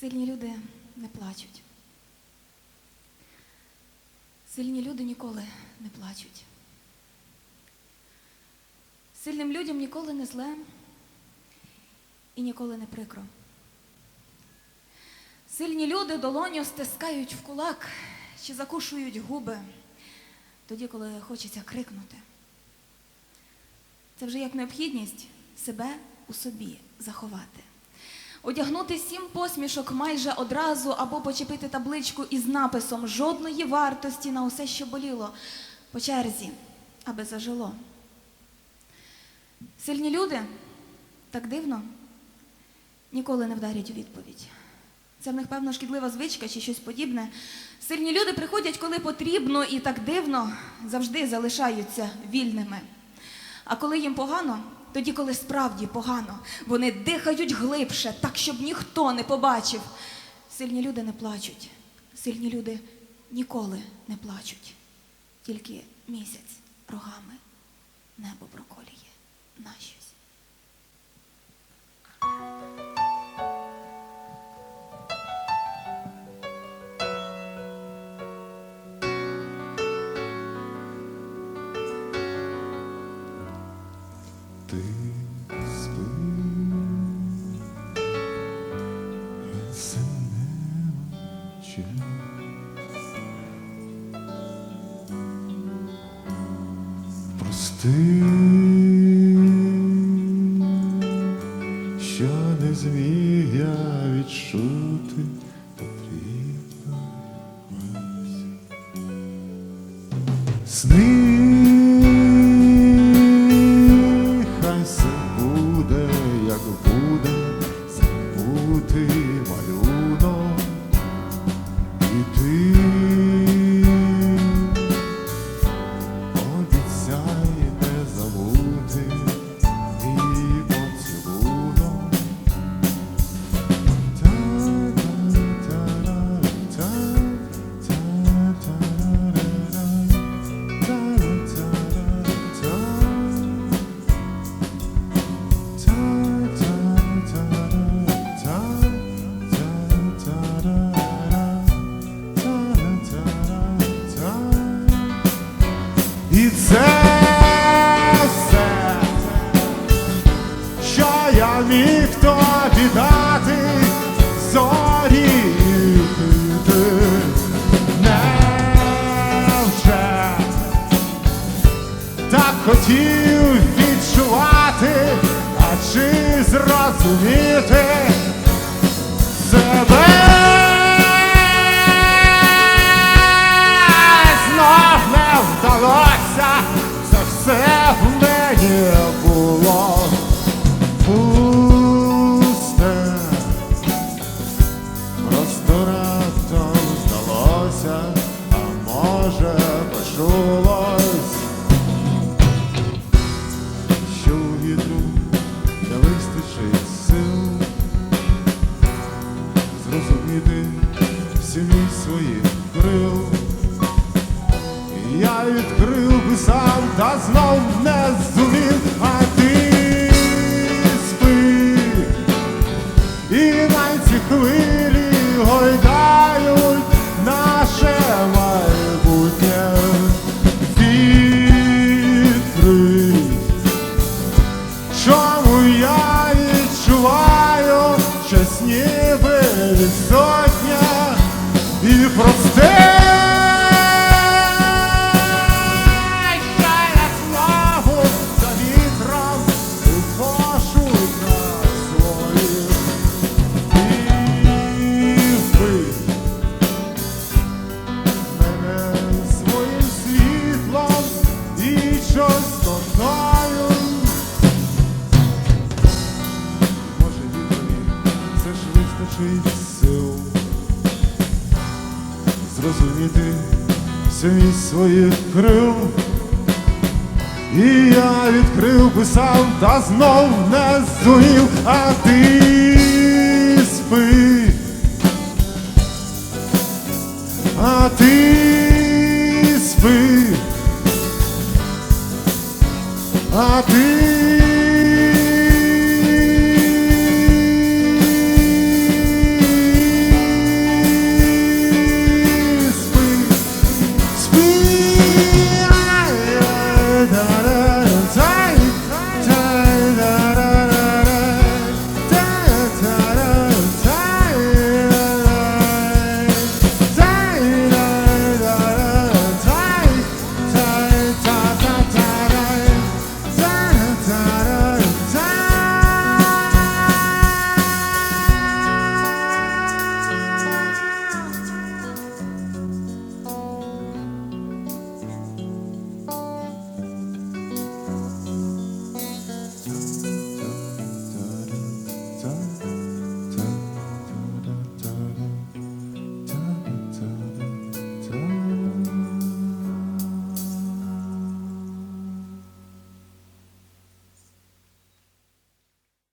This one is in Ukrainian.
Сильні люди не плачуть. Сильні люди ніколи не плачуть. Сильним людям ніколи не зле і ніколи не прикро. Сильні люди долоню стискають в кулак чи закушують губи тоді, коли хочеться крикнути. Це вже як необхідність себе у собі заховати. Одягнути сім посмішок майже одразу або почепити табличку із написом жодної вартості на усе, що боліло, по черзі, аби зажило. Сильні люди так дивно ніколи не вдарять у відповідь. Це в них, певно, шкідлива звичка чи щось подібне. Сильні люди приходять, коли потрібно, і так дивно завжди залишаються вільними. А коли їм погано, тоді, коли справді погано, вони дихають глибше, так, щоб ніхто не побачив. Сильні люди не плачуть. Сильні люди ніколи не плачуть. Тільки місяць рогами небо проколює на щось. Ти спи, синече, прости, що не зміг я відчути потрібно. Сни, і ти І це що у вітру не вистачить сил зрозуміти всі своїх крил. Я відкрив би сам, та знов не зумів, а ти спи, і на ці хвилі вистачить сил. Зрозуміти свій своїх крил, і я відкрив писав, та знов не зумів, а ти спи, а ти спи, а ти.